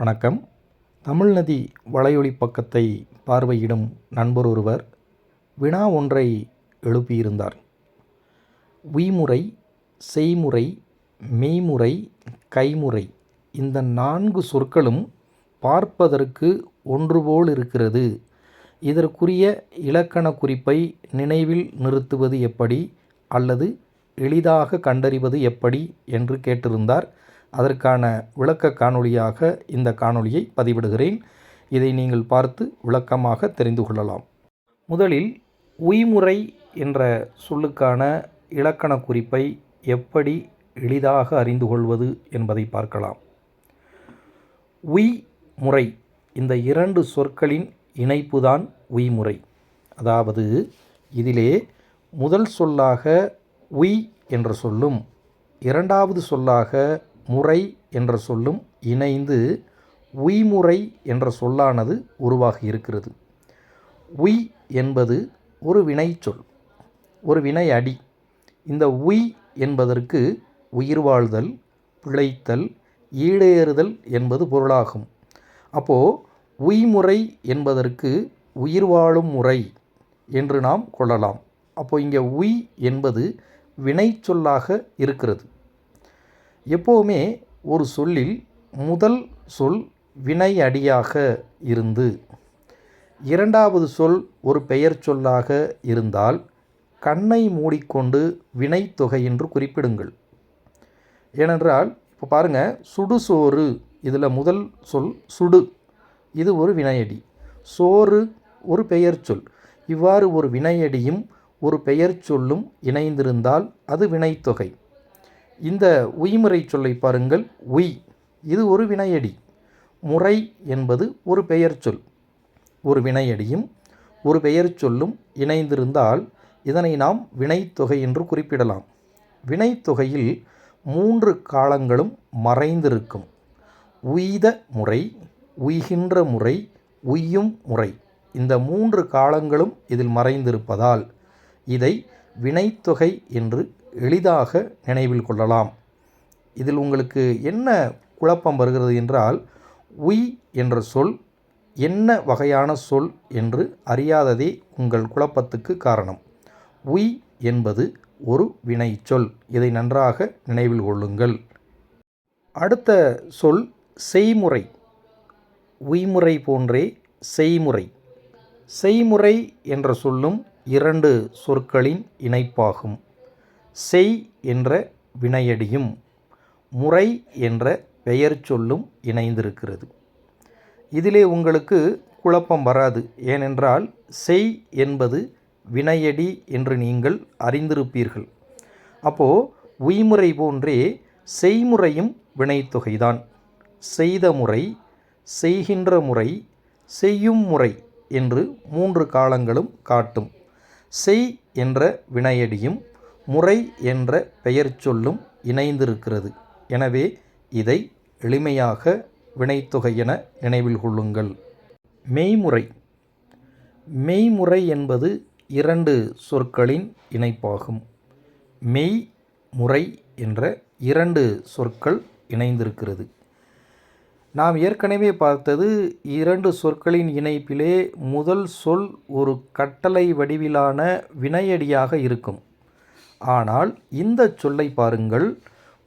வணக்கம். தமிழ்நதி வலையொலி பக்கத்தை பார்வையிடும் நண்பர் ஒருவர் வினா ஒன்றை எழுப்பியிருந்தார். உய்முறை செய்முறை மெய்முறை கைமுறை இந்த நான்கு சொற்களும் பார்ப்பதற்கு ஒன்றுபோல் இருக்கிறது. இதற்குரிய இலக்கண குறிப்பை நினைவில் நிறுத்துவது எப்படி அல்லது எளிதாக கண்டறிவது எப்படி என்று கேட்டிருந்தார். அதற்கான விளக்க காணொளியாக இந்த காணொளியை பதிவிடுகிறேன். இதை நீங்கள் பார்த்து விளக்கமாக தெரிந்து கொள்ளலாம். முதலில் உய்முறை என்ற சொல்லுக்கான இலக்கண குறிப்பை எப்படி எளிதாக அறிந்து கொள்வது என்பதை பார்க்கலாம். உய் முறை இந்த இரண்டு சொற்களின் இணைப்புதான் உய்முறை. அதாவது இதிலே முதல் சொல்லாக உய் என்ற சொல்லும் இரண்டாவது சொல்லாக முறை என்ற சொல்லும் இணைந்து உய்முறை என்ற சொல்லானது உருவாகி இருக்கிறது. உய் என்பது ஒரு வினைச்சொல் ஒரு வினை அடி. இந்த உய் என்பதற்கு உயிர் வாழ்தல் பிழைத்தல் ஈடேறுதல் என்பது பொருளாகும். அப்போது உய்முறை என்பதற்கு உயிர் வாழும் முறை என்று நாம் கொள்ளலாம். அப்போ இங்கே உய் என்பது வினைச்சொல்லாக இருக்கிறது. எப்போவுமே ஒரு சொல்லில் முதல் சொல் வினை அடியாக இருந்து இரண்டாவது சொல் ஒரு பெயர் சொல்லாக இருந்தால் கண்ணை மூடிக்கொண்டு வினை தொகை என்று குறிப்பிடுங்கள். ஏனென்றால் இப்போ பாருங்கள் சுடுசோறு இதில் முதல் சொல் சுடு இது ஒரு வினையடி. சோறு ஒரு பெயர் சொல் இவ்வாறு ஒரு வினையடியும் ஒரு பெயர் சொல்லும் இணைந்திருந்தால் அது வினைத்தொகை இந்த உய்முறை சொல்லை பாருங்கள். உய் இது ஒரு வினையடி. முறை என்பது ஒரு பெயர் சொல். ஒரு வினையடியும் ஒரு பெயர் சொல்லும் இணைந்திருந்தால் இதனை நாம் வினைத்தொகை என்று குறிப்பிடலாம். வினைத்தொகையில் மூன்று காலங்களும் மறைந்திருக்கும். உய்த முறை உய்கின்ற முறை உய்யும் முறை. இந்த மூன்று காலங்களும் இதில் மறைந்திருப்பதால் இதை வினைத்தொகை என்று எளிதாக நினைவில் கொள்ளலாம். இதில் உங்களுக்கு என்ன குழப்பம் வருகிறது என்றால் உய் என்ற சொல் என்ன வகையான சொல் என்று அறியாததே உங்கள் குழப்பத்துக்கு காரணம். உய் என்பது ஒரு வினைச்சொல் இதை நன்றாக நினைவில் கொள்ளுங்கள். அடுத்த சொல் செய்முறை. உய்முறை போன்றே செய்முறை. செய்முறை என்ற சொல்லும் இரண்டு சொற்களின் இணைப்பாகும். செய் என்ற வினையடியும் முறை என்ற பெயர் சொல்லும் இணைந்திருக்கிறது. இதிலே உங்களுக்கு குழப்பம் வராது. ஏனென்றால் செய் என்பது வினையடி என்று நீங்கள் அறிந்திருப்பீர்கள். அப்போது உய்முறை போன்றே செய்முறையும் வினைத்தொகைதான். செய்த முறை செய்கின்ற முறை செய்யும் முறை என்று மூன்று காலங்களும் காட்டும். செய் என்ற வினையடியும் முறை என்ற பெயர் சொல்லும் இணைந்திருக்கிறது. எனவே இதை எளிமையாக வினைத்தொகை என நினைவில் கொள்ளுங்கள். மெய்முறை. மெய்முறை என்பது இரண்டு சொற்களின் இணைப்பாகும். மெய் முறை என்ற இரண்டு சொற்கள் இணைந்திருக்கிறது. நாம் ஏற்கனவே பார்த்தது இரண்டு சொற்களின் இணைப்பிலே முதல் சொல் ஒரு கட்டளை வடிவிலான வினையடியாக இருக்கும். ஆனால் இந்த சொல்லை பாருங்கள்.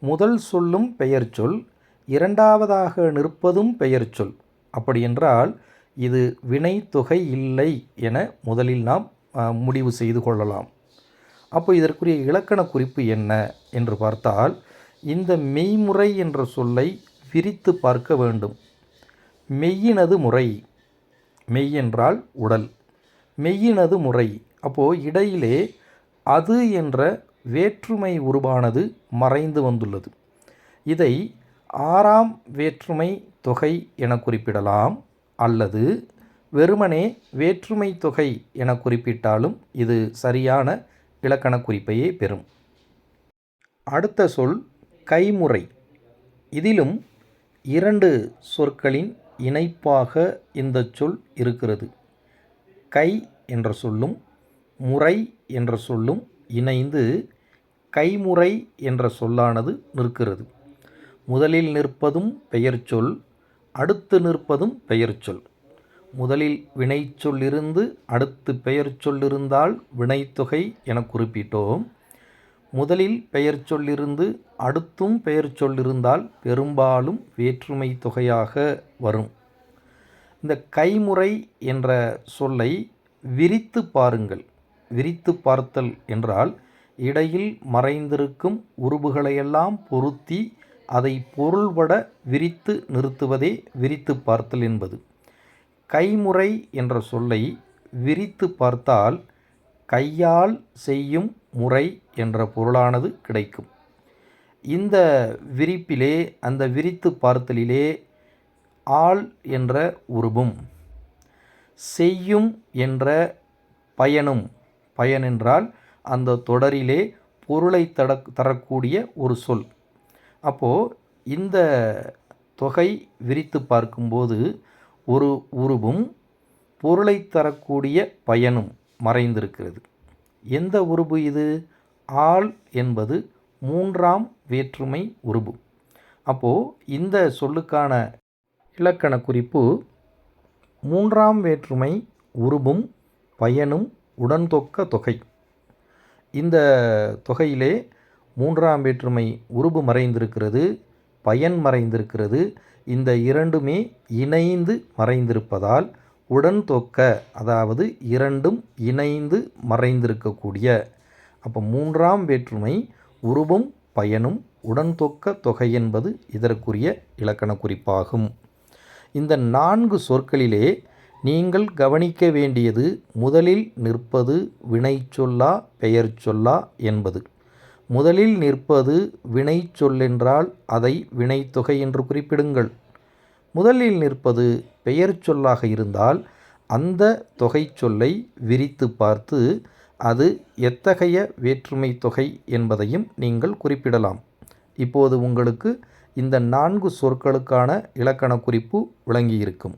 முதல் சொல்லும் பெயர் சொல் இரண்டாவதாக நிற்பதும் பெயர் சொல். இது வினை தொகை இல்லை என முதலில் நாம் முடிவு செய்து கொள்ளலாம். அப்போ இதற்குரிய இலக்கண குறிப்பு என்ன என்று பார்த்தால் இந்த மெய்முறை என்ற சொல்லை பிரித்து பார்க்க வேண்டும். மெய்யினது முறை. மெய் என்றால் உடல். மெய்யினது முறை. அப்போது இடையிலே அது என்ற வேற்றுமை உருவானது மறைந்து வந்துள்ளது. இதை ஆறாம் வேற்றுமை தொகை என குறிப்பிடலாம். அல்லது வெறுமனே வேற்றுமை தொகை என குறிப்பிட்டாலும் இது சரியான இலக்கண குறிப்பையே பெறும். அடுத்த சொல் கைமுறை. இதிலும் இரண்டு சொற்களின் இணைப்பாக இந்த சொல் இருக்கிறது. கை என்ற சொல்லும் முறை என்ற சொல்லும் இணைந்து கைமுறை என்ற சொல்லானது நிற்கிறது. முதலில் நிற்பதும் பெயர் சொல் அடுத்து நிற்பதும் பெயர் சொல் முதலில் வினைச்சொல்லிருந்து அடுத்து பெயர்ச்சொல் இருந்தால் வினைத்தொகை என குறிப்பிட்டோம். முதலில் பெயர் சொல்லிருந்து அடுத்தும் பெயர் இருந்தால் பெரும்பாலும் வேற்றுமை தொகையாக வரும். இந்த கைமுறை என்ற சொல்லை விரித்து பாருங்கள். விரித்து பார்த்தல் என்றால் இடையில் மறைந்திருக்கும் உருபுகளையெல்லாம் பொருத்தி அதை பொருள்பட விரித்து நிறுத்துவதே விரித்து பார்த்தல் என்பது. கைமுறை என்ற சொல்லை விரித்து பார்த்தால் கையால் செய்யும் முறை என்ற பொருளானது கிடைக்கும். இந்த விரிப்பிலே அந்த விரித்து பார்த்தலிலே ஆள் என்ற உருபும் செய்யும் என்ற பயனும் பயனென்றால் அந்த தொடரிலே பொருளை தட தரக்கூடிய ஒரு சொல். அப்போது இந்த தொகை விரித்து பார்க்கும்போது ஒரு உருவும் பொருளை தரக்கூடிய பயனும் மறைந்திருக்கிறது. எந்த உருபு இது? ஆள் என்பது மூன்றாம் வேற்றுமை உருபு. அப்போது இந்த சொல்லுக்கான இலக்கண குறிப்பு மூன்றாம் வேற்றுமை உருபும் பயனும் உடன்தொக்க தொகை. இந்த தொகையிலே மூன்றாம் வேற்றுமை உருபு மறைந்திருக்கிறது பயன் மறைந்திருக்கிறது. இந்த இரண்டுமே இணைந்து மறைந்திருப்பதால் உடன் தொக்க அதாவது இரண்டும் இணைந்து மறைந்திருக்கக்கூடிய. அப்போ மூன்றாம் வேற்றுமை உருவும் பயனும் உடன் தொக்க தொகை என்பது இதற்குரிய இலக்கண குறிப்பாகும். இந்த நான்கு சொற்களிலே நீங்கள் கவனிக்க வேண்டியது முதலில் நிற்பது வினைச்சொல்லா பெயர் சொல்லா என்பது. முதலில் நிற்பது வினைச்சொல்லென்றால் அதை வினைத்தொகை என்று குறிப்பிடுங்கள். முதலில் நிற்பது பெயர் சொல்லாக இருந்தால் அந்த தொகை சொல்லை விரித்து பார்த்து அது எத்தகைய வேற்றுமை தொகை என்பதையும் நீங்கள் குறிப்பிடலாம். இப்போது உங்களுக்கு இந்த நான்கு சொற்களுக்கான இலக்கண குறிப்பு விளங்கியிருக்கும்.